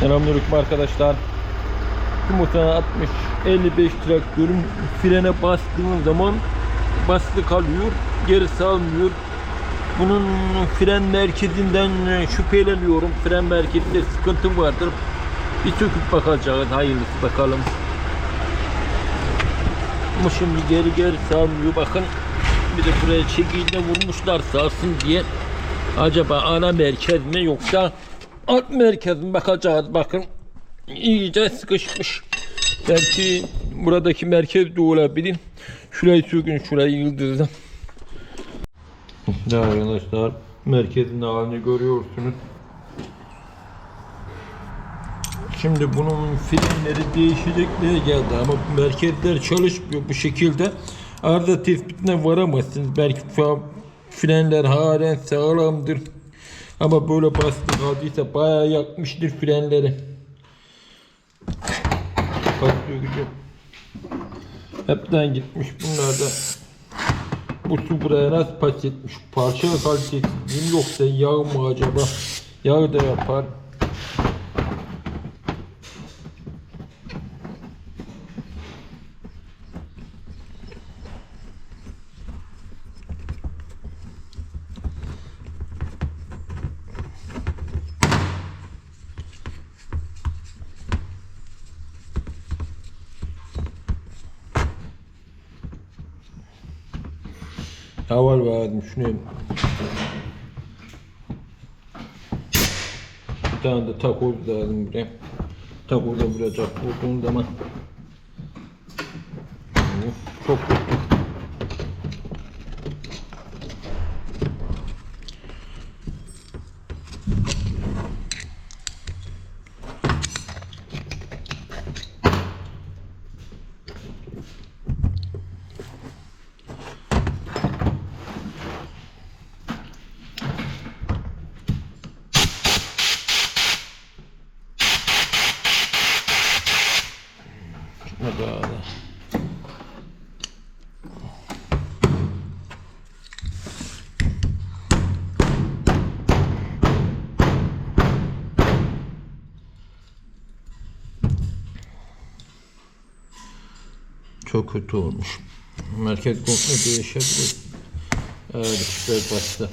Selamünaleyküm arkadaşlar. Yumurtanı 60 55 traktörün frene bastığın zaman bastı kalıyor, geri salmıyor. Bunun fren merkezinden şüpheleniyorum. Fren merkezinde sıkıntı vardır. Bir söküp bakacağız. Hayırlısı bakalım. Ama şimdi geri geri salmıyor. Bakın bir de buraya çekiyle vurmuşlar sağsın diye. Acaba ana merkez mi yoksa alt merkez bakacağız bakın. İyice sıkışmış. Belki buradaki merkez de olabilir. Şurayı sökün şurayı yıldızdan. Ya arkadaşlar merkezin halini görüyorsunuz. Şimdi bunun frenleri değişecekleri geldi ama merkezler çalışmıyor bu şekilde. Arıza tespitine varamazsınız. Belki frenler halen sağlamdır. Ama böyle bastı kaldıysa bayağı yakmıştır frenleri. Patlıyor gidiyor. Hepten gitmiş bunlar da. Bu su buraya nasıl pas etmiş? Parça kalitesi mi yoksa yağ mı acaba? Yağ da yapar. Haval verdim şunu. Bir tane de takoz lazım buraya. Takoz da vuracak vurduğun zaman. Çok kötü olmuş. Merkez komple değişebilir. Evet işte bastı.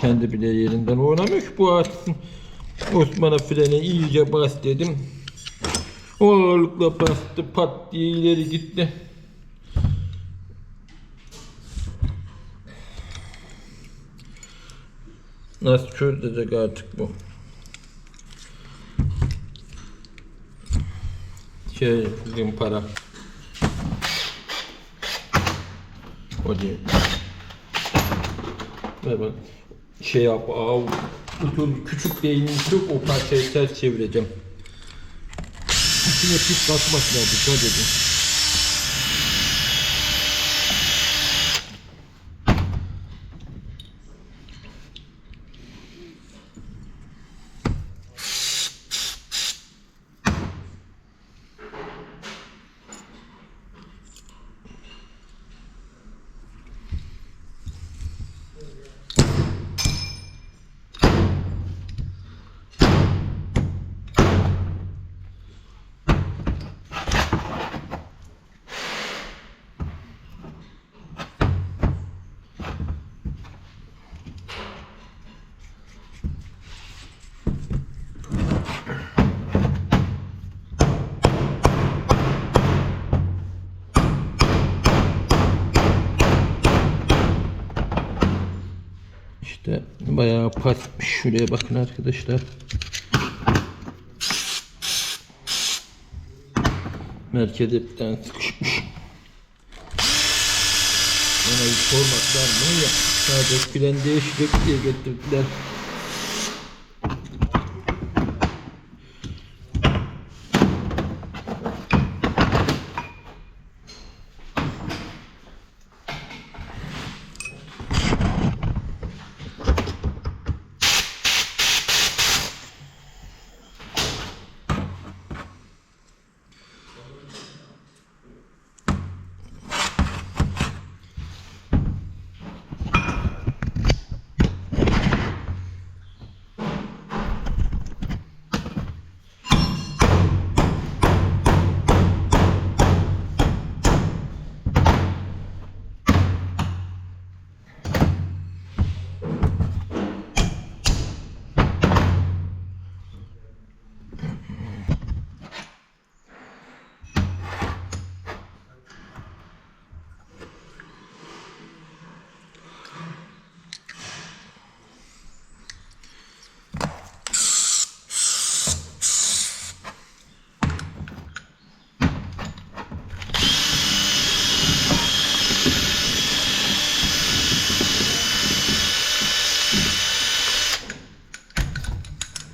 Kendi bile yerinden oynamıyor ki bu artık. Osman'a freni iyice bas dedim. O ağırlıkla bastı pat diye ileri gitti. Nasıl çözecek artık bu? Şey, bizim para. O. Ver bak. Şey yap, av. Bütün küçük sök o parçayı ters çevireceğim. İçine pis katmasına dikkat edin. Patmış. Şuraya bakın arkadaşlar. Merkeze bir tane sıkışmış. Ona bir sormaklar mı ya? Sadece filan değişecek diye getirdiler.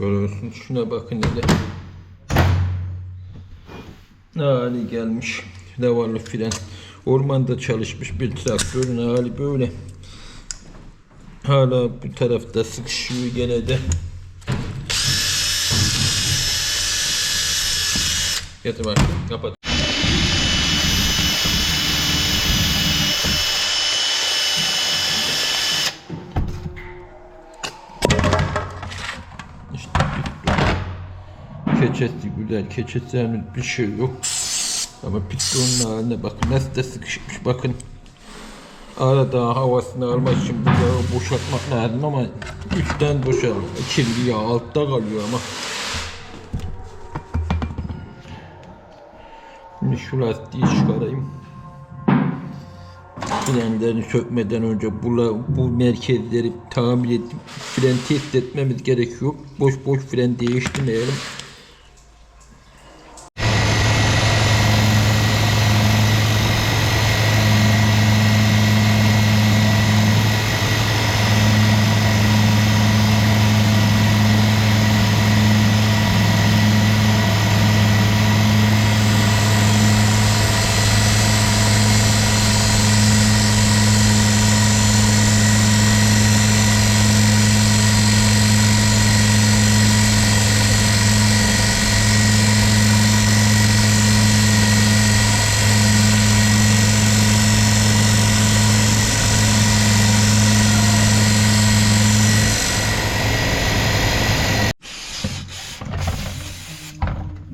Görüyorsunuz şuna bakın hele. Ne hali gelmiş. Davarlı fren. Ormanda çalışmış bir traktörün hali böyle. Hala bu tarafta sıkışıyor gene de. Yatı bak kapat. Keçesi güzel. Keçesi henüz bir şey yok. Ama pistonun haline bakın nasıl da sıkışmış bakın. Arada havasını almak için bu yağı boşaltmak lazım ama üstten boşalıyor. Kirli yağ altta kalıyor ama. Şimdi şu lastiği çıkarayım. Frenlerini sökmeden önce bu, bu merkezleri tamir edip fren test etmemiz gerekiyor. Boş boş fren değiştirmeyelim.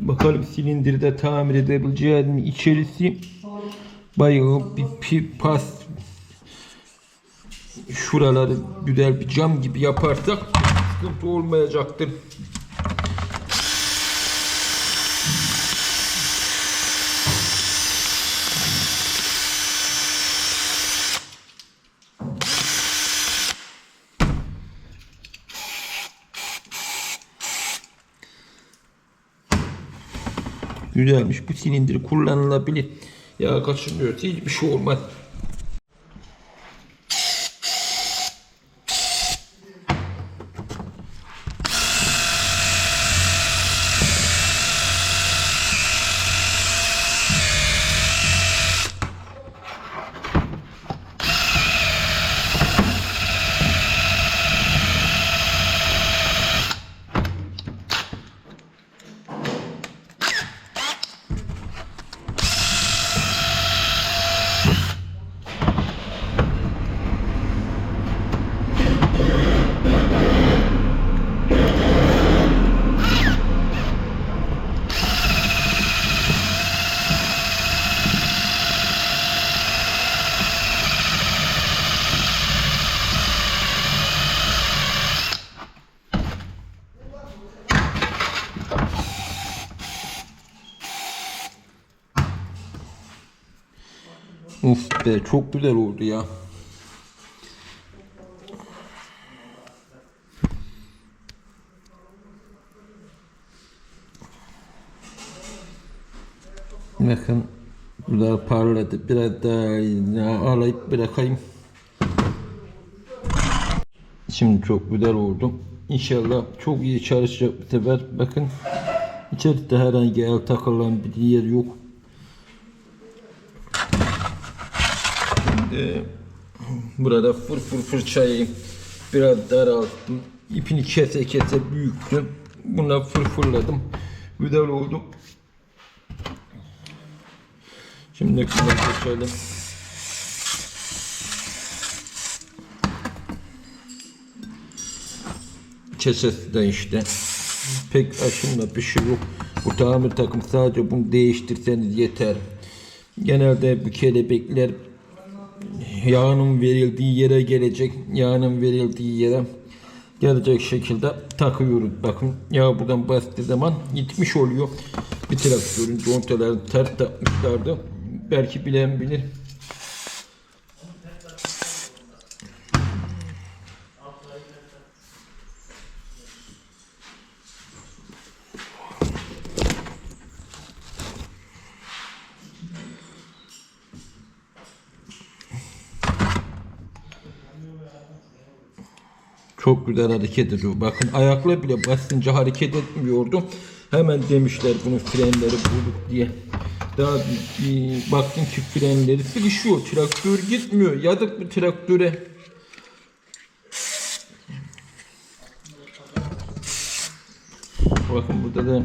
Bakalım silindirde tamir edebileceğiz mi? İçerisi bayağı bir pi- pas şuraları güzel bir cam gibi yaparsak sıkıntı olmayacaktır. Güzelmiş. Bu silindir kullanılabilir. Ya kaçırmıyorsa hiçbir şey olmaz. Uf be çok güzel oldu ya. Bakın bunlar parladı. Biraz daha alayıp bırakayım. Şimdi çok güzel oldu. İnşallah çok iyi çalışacak bu sefer. Bakın içeride herhangi el takılan bir yer yok. Şimdi burada fır fır fırçayı biraz daralttım. İpini kese kese büyüttüm. Buna fırfırladım. Güzel oldu. Şimdi kulak geçelim. Kesesi de işte. Pek aşımla bir şey yok. Bu tamir takım sadece bunu değiştirseniz yeter. Genelde bu kelebekler yağının verildiği yere gelecek. Yağının verildiği yere gelecek şekilde takıyoruz. Bakın yağ buradan bastığı zaman gitmiş oluyor. Bir traktörün contalarını ters takmışlardı. Belki bilen bilir. Çok güzel hareket ediyor. Bakın ayakla bile basınca hareket etmiyordu. Hemen demişler bunun frenleri bulduk diye. Daha bir baktım ki frenleri sıkışıyor. Traktör gitmiyor. Yazık bu traktöre. Bakın burada da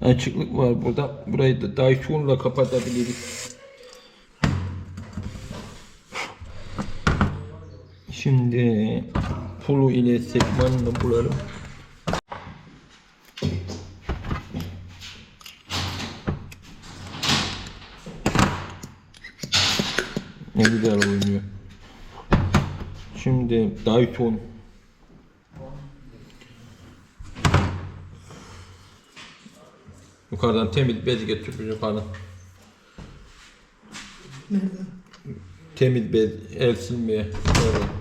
açıklık var burada. Burayı da Daikin'la kapatabiliriz. Şimdi pulu ile sekmanını bulalım. Ne güzel oynuyor. Şimdi Dayton. Yukarıdan temiz bez getir yukarıdan. Nereden? Temiz bez el silmeye. Böyle.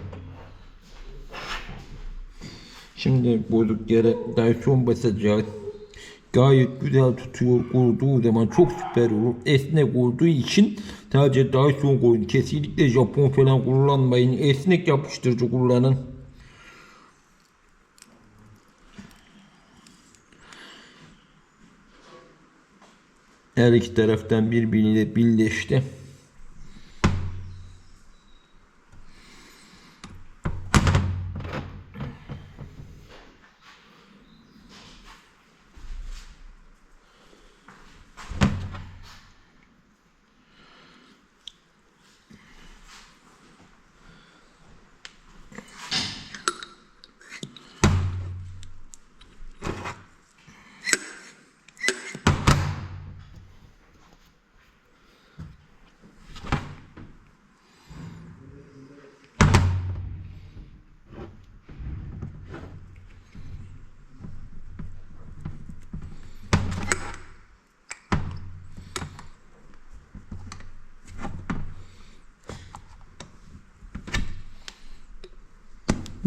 Şimdi bozuk yere Dyson basacağız. Gayet güzel tutuyor kurduğu zaman çok süper olur. Esnek olduğu için sadece Dyson koyun. Kesinlikle Japon falan kullanmayın. Esnek yapıştırıcı kullanın. Her iki taraftan birbiriyle birleşti.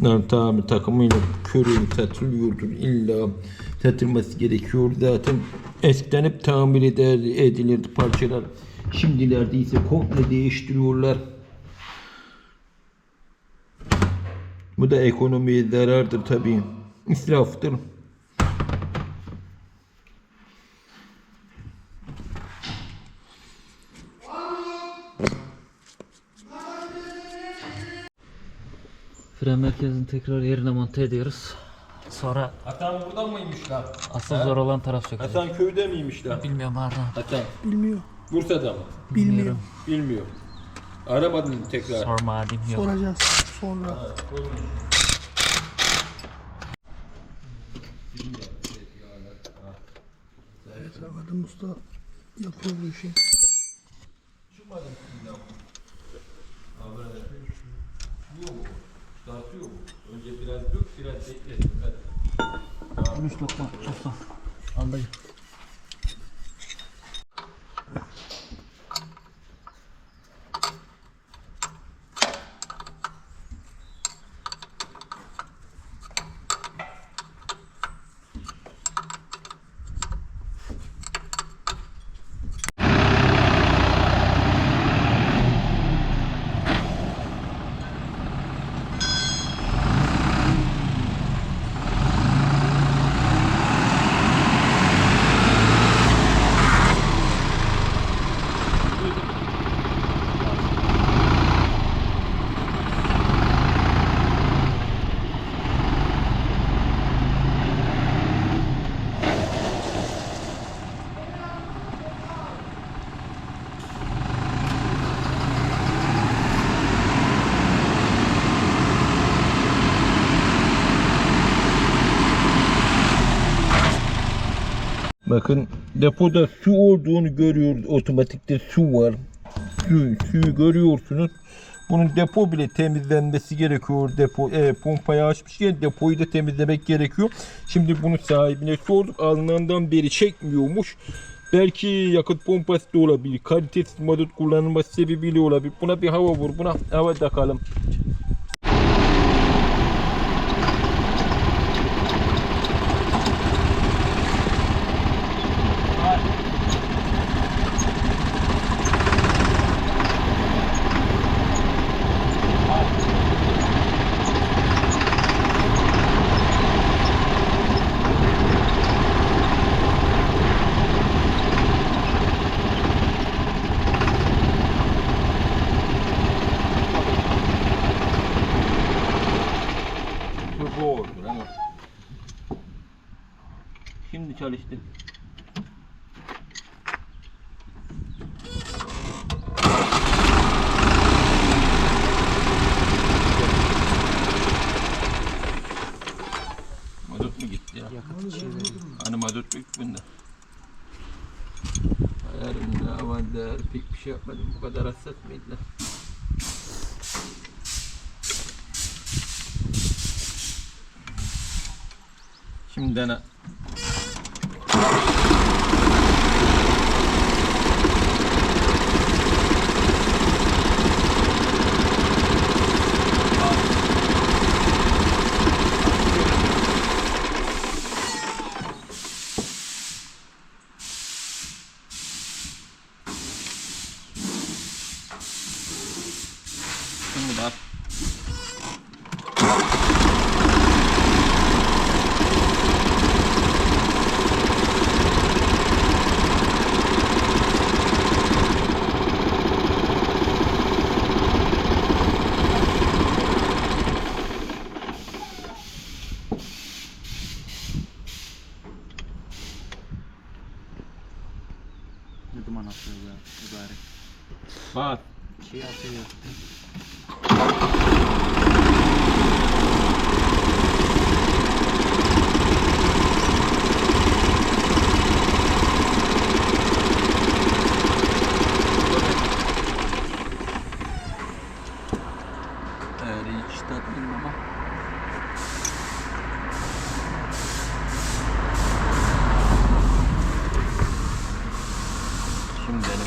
Naruto abi takımıyla körü satılıyordur. İlla satılması gerekiyor. Zaten eskiden hep tamir eder, edilirdi parçalar. Şimdilerde ise komple değiştiriyorlar. Bu da ekonomiye zarardır tabii. İsraftır. Merkezini tekrar yerine monte ediyoruz. Sonra Hasan buradan mıymış lan? asıl zor olan taraf sökülecek. Hasan köyde miymiş lan? Bilmiyorum nereden. Hasan Bilmiyor. Bursa'da mı? Bilmiyor. Bilmiyor. Aramadın mı tekrar? Sorma bilmiyorum. Soracağız sonra. Evet, Ramadan Usta yapıyor bu işi. Tartıyor mu? Önce biraz dök, biraz beklet. Hadi. 13 lokma topla. Al dayı. Bakın depoda su olduğunu görüyoruz. Otomatikte su var. Su, suyu görüyorsunuz. Bunun depo bile temizlenmesi gerekiyor. Depo e, pompayı açmışken depoyu da temizlemek gerekiyor. Şimdi bunu sahibine sorduk. Alınandan beri çekmiyormuş. Belki yakıt pompası da olabilir. Kalitesiz mazot kullanılması sebebiyle olabilir. Buna bir hava vur. Buna hava takalım. çalıştı. Mazot Hani mazot yok bunda. Ayarımda avanda pek bir şey yapmadım. Bu kadar hassas mıydılar? Şimdi dene. Şimdi benim.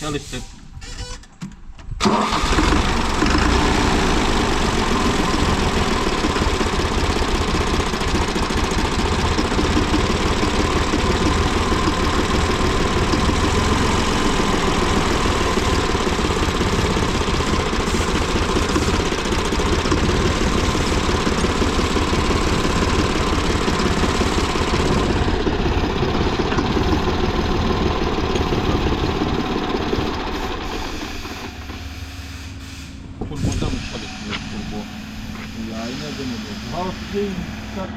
Çalıştık. Turboda mı çalışmıyor turbo? Ya yine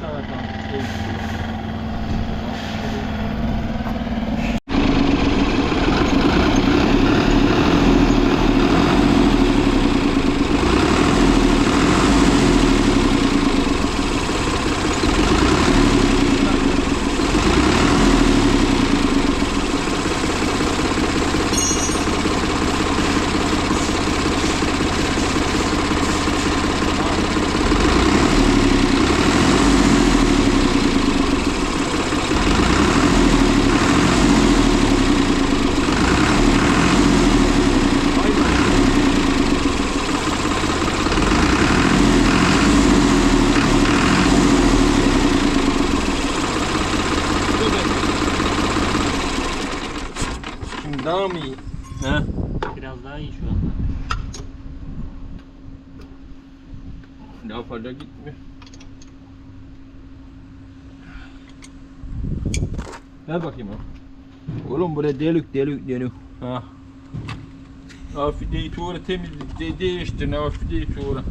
tane tam şey. Şimdi daha mı iyi? He? Biraz daha iyi şu anda. Daha fazla gitmiyor. Ver bakayım o. Oğlum buraya delik delik delik. Ha. Afideyi tuğra temizlik de değiştirin afideyi tuğra.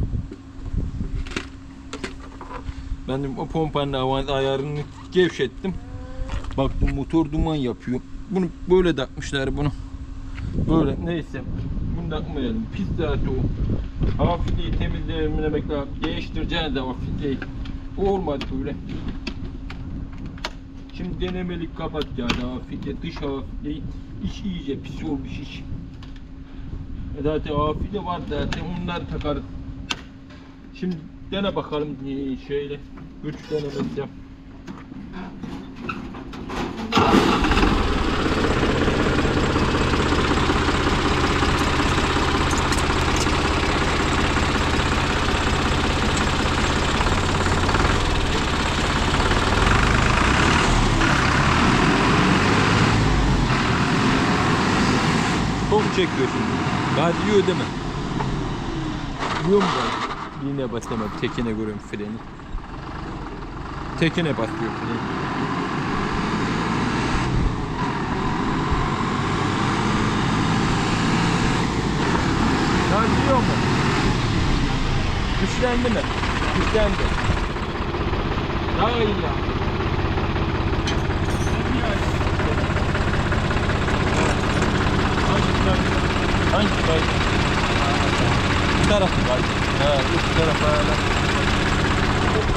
Ben de o pompanın avant ayarını gevşettim. Baktım motor duman yapıyor. Bunu böyle takmışlar bunu. Böyle neyse. Bunu takmayalım. Pis zaten o. Afideyi temizlemek lazım. Değiştireceğiz de afideyi. Olmadı böyle. Şimdi denemelik kapatacağız afide. Dış afideyi. İç iyice pis olmuş iç. E Zaten afide var zaten. Onları takarız. Şimdi dene bakalım şöyle. Güç denemesi yap. Çok çekiyor şimdi. Daha diyor değil mi? Diyor mu ben? Yine basamadım. Tekine görüyorum freni. tekine basıyor freni. Çalışıyor mu? Güçlendi mi? Güçlendi. Daha iyi ya. Hangi kaydı? Hangi kaydı? Bu tarafı kaydı. Ha, bu tarafı hala.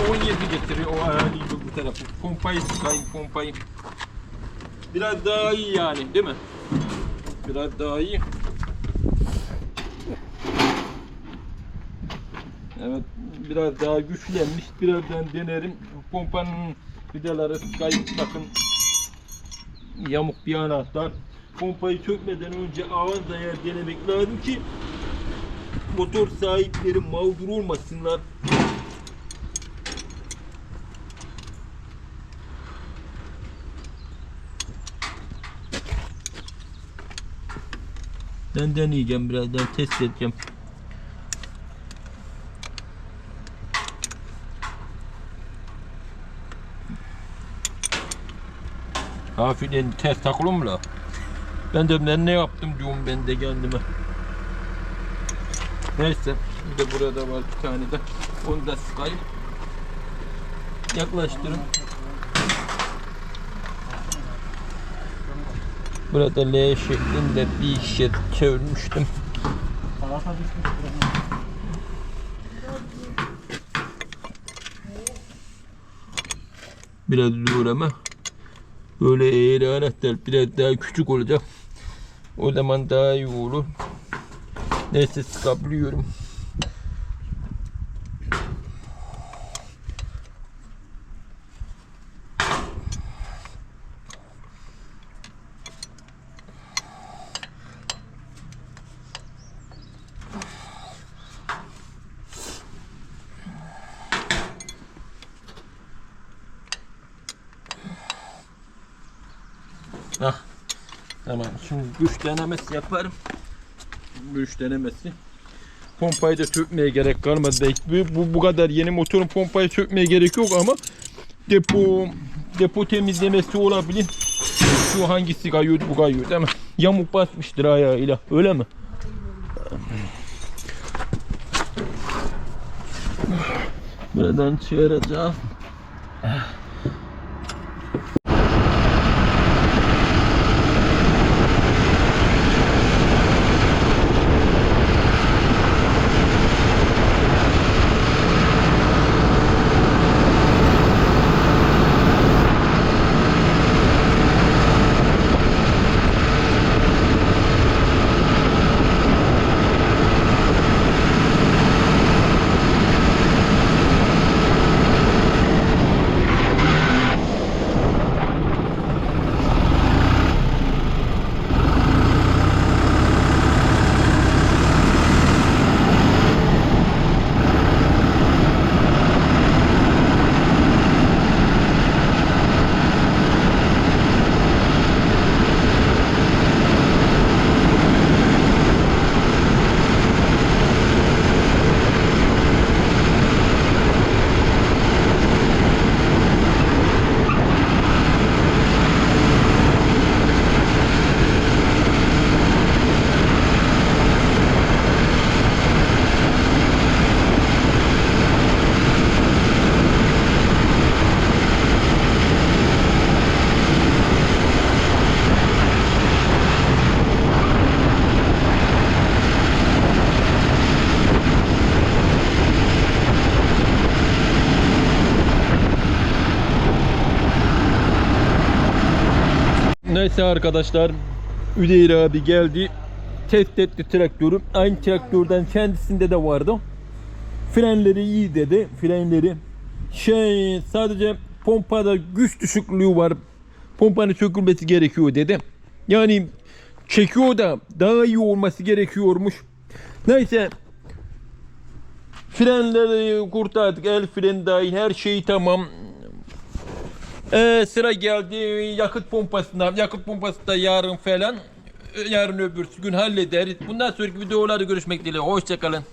O 17 getiriyor o ayarlıyı bu tarafı. Pompayı sıkayım pompayı. Biraz daha iyi yani değil mi? Biraz daha iyi. Evet biraz daha güçlenmiş. Birazdan denerim. Pompanın vidaları kayıp bakın. Yamuk bir anahtar. Pompayı sökmeden önce ağız denemek lazım ki motor sahipleri mağdur olmasınlar. Ben deneyeceğim birazdan test edeceğim. Hafiften ters takılı mı la? Ben de ben ne yaptım diyorum ben de kendime. Neyse bir de burada var bir tane de. Onu da sıkayım. Yaklaştırın. Burada L şeklinde bir işe çevirmiştim. Biraz zor ama böyle eğri anahtar biraz daha küçük olacak. O zaman daha iyi olur. Neyse sıkabiliyorum. 3 denemesi yaparım. Bu denemesi. Pompayı da sökmeye gerek kalmadı. Bu, bu kadar yeni motorun pompayı sökmeye gerek yok ama depo depo temizlemesi olabilir. Şu hangisi kayıyor bu kayıyor değil mi? Yamuk basmıştır ayağıyla öyle mi? Buradan çıkaracağım. Neyse arkadaşlar Üdeyir abi geldi. Test etti traktörü aynı traktörden kendisinde de vardı. Frenleri iyi dedi frenleri. Şey sadece pompada güç düşüklüğü var. Pompanın sökülmesi gerekiyor dedi. Yani çekiyor da daha iyi olması gerekiyormuş. Neyse frenleri kurtardık el freni dahil her şey tamam ee, sıra geldi yakıt pompasına. Yakıt pompası da yarın falan. Yarın öbür gün hallederiz. Bundan sonraki videolarda görüşmek dileğiyle. Hoşçakalın.